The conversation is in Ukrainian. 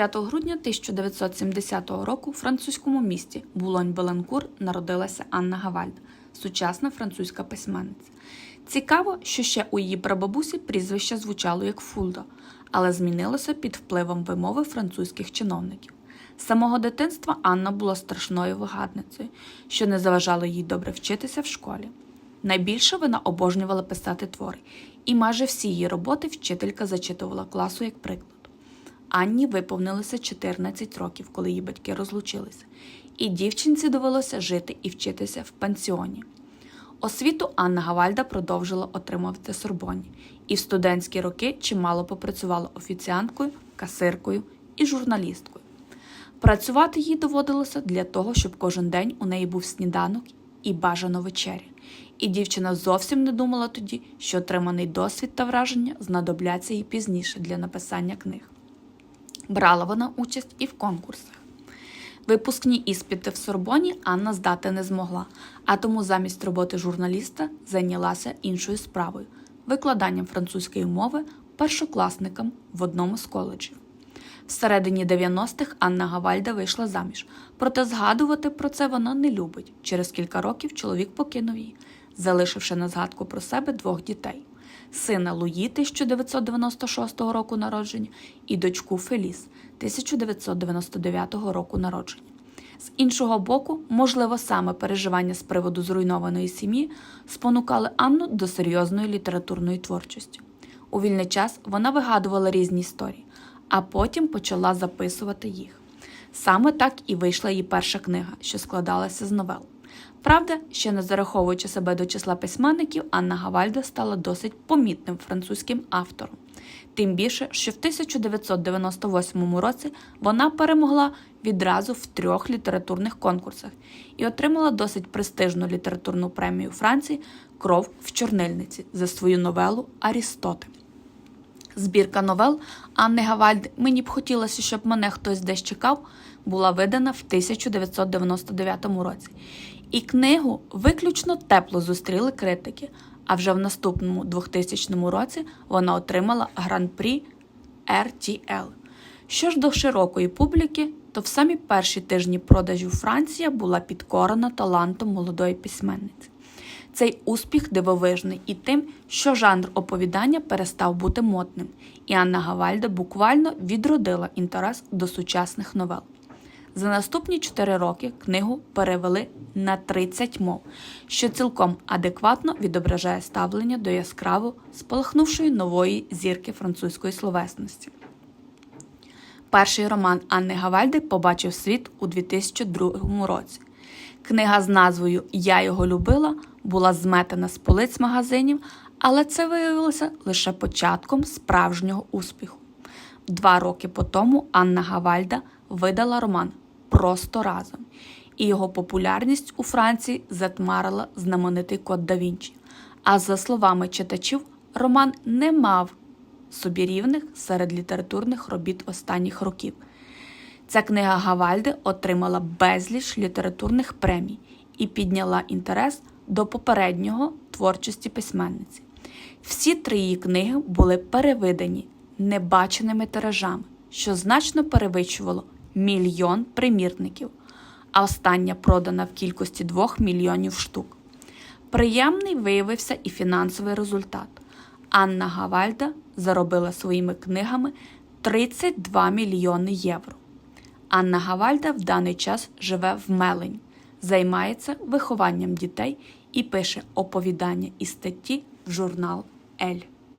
9 грудня 1970 року у французькому місті Булонь-Беланкур народилася Анна Гавальд, сучасна французька письменниця. Цікаво, що ще у її прабабусі прізвище звучало як Фулда, але змінилося під впливом вимови французьких чиновників. З самого дитинства Анна була страшною вигадницею, що не заважало їй добре вчитися в школі. Найбільше вона обожнювала писати твори, і майже всі її роботи вчителька зачитувала класу як приклад. Анні виповнилося 14 років, коли її батьки розлучилися, і дівчинці довелося жити і вчитися в пансіоні. Освіту Анна Гавальда продовжила отримувати Сорбоні, і в студентські роки чимало попрацювала офіціанткою, касиркою і журналісткою. Працювати їй доводилося для того, щоб кожен день у неї був сніданок і бажано вечеря. І дівчина зовсім не думала тоді, що отриманий досвід та враження знадобляться їй пізніше для написання книг. Брала вона участь і в конкурсах. Випускні іспити в Сорбоні Анна здати не змогла, а тому замість роботи журналіста зайнялася іншою справою викладанням французької мови першокласникам в одному з коледжів. Всередині 90-х Анна Гавальда вийшла заміж, проте згадувати про це вона не любить. Через кілька років чоловік покинув її, залишивши на згадку про себе двох дітей: сина Луї 1996 року народження і дочку Феліс 1999 року народження. З іншого боку, можливо, саме переживання з приводу зруйнованої сім'ї спонукали Анну до серйозної літературної творчості. У вільний час вона вигадувала різні історії, а потім почала записувати їх. Саме так і вийшла її перша книга, що складалася з новел. Правда, ще не зараховуючи себе до числа письменників, Анна Гавальда стала досить помітним французьким автором. Тим більше, що в 1998 році вона перемогла відразу в трьох літературних конкурсах і отримала досить престижну літературну премію Франції Кров в чорнильниці за свою новелу Арістоти. Збірка новел Анни Гавальди Мені б хотілося, щоб мене хтось десь чекав, була видана в 1999 році. І книгу виключно тепло зустріли критики. А вже в наступному 2000 році вона отримала гран-прі RTL. Що ж до широкої публіки, то в самі перші тижні продажів Франція була підкорена талантом молодої письменниці. Цей успіх дивовижний і тим, що жанр оповідання перестав бути модним, і Анна Гавальда буквально відродила інтерес до сучасних новел. За наступні 4 роки книгу перевели на 30 мов, що цілком адекватно відображає ставлення до яскраво спалахнувшої нової зірки французької словесності. Перший роман Анни Гавальди побачив світ у 2002 році. Книга з назвою Я його любила була зметена з полиць магазинів, але це виявилося лише початком справжнього успіху. Два роки по тому Анна Гавальда видала роман Просто разом, і його популярність у Франції затмарила знаменитий код да Вінчі. А за словами читачів, роман не мав собі рівних серед літературних робіт останніх років. Ця книга Гавальди отримала безліч літературних премій і підняла інтерес до попереднього творчості письменниці. Всі три її книги були перевидані небаченими тиражами, що значно перевищувало мільйон примірників, а остання продана в кількості 2 мільйонів штук. Приємний виявився і фінансовий результат. Анна Гавальда заробила своїми книгами 32 мільйони євро. Анна Гавальда в даний час живе в Мелень, займається вихованням дітей і пише оповідання і статті в журнал Ель.